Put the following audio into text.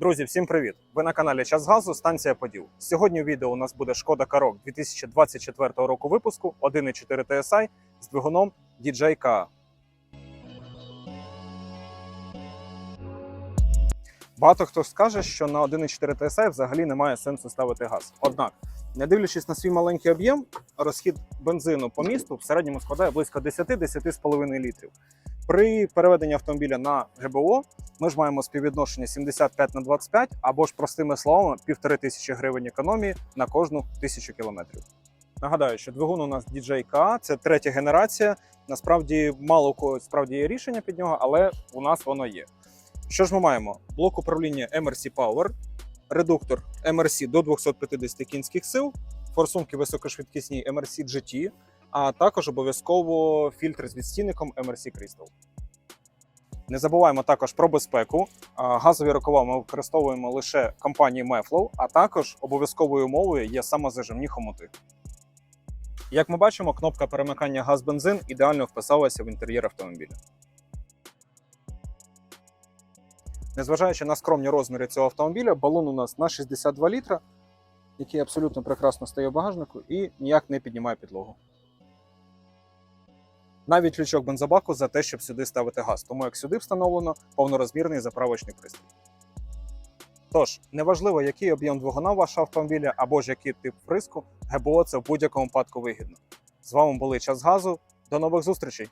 Друзі, всім привіт! Ви на каналі Час Газу, станція Поділ. Сьогодні у відео у нас буде Шкода Карок 2024 року випуску 1.4 TSI з двигуном DJI KA. Багато хто скаже, що на 1.4 TSI взагалі немає сенсу ставити газ. Однак, не дивлячись на свій маленький об'єм, розхід бензину по місту в середньому складає близько 10-10,5 літрів. При переведенні автомобіля на ГБО ми ж маємо співвідношення 75 на 25, або ж простими словами, півтори тисячі гривень економії на кожну тисячу кілометрів. Нагадаю, що двигун у нас DJI це третя генерація. Насправді мало у когось справді є рішення під нього, але у нас воно є. Що ж ми маємо? Блок управління MRC Power, редуктор MRC до 250 кінських сил, форсунки високошвидкісні MRC GT, а також обов'язково фільтр з відстійником MRC Crystal. Не забуваємо також про безпеку. Газові рукава ми використовуємо лише компанії Meflow, а також обов'язковою умовою є самозажимні хомути. Як ми бачимо, кнопка перемикання газ-бензин ідеально вписалася в інтер'єр автомобіля. Незважаючи на скромні розміри цього автомобіля, балон у нас на 62 літра, який абсолютно прекрасно стає в багажнику і ніяк не піднімає підлогу. Навіть лючок бензобаку за те, щоб сюди ставити газ, тому як сюди встановлено повнорозмірний заправочний пристрій. Тож, неважливо, який об'єм двигуна вашого автомобіля або ж який тип фриску, ГБО це в будь-якому випадку вигідно. З вами були час газу. До нових зустрічей!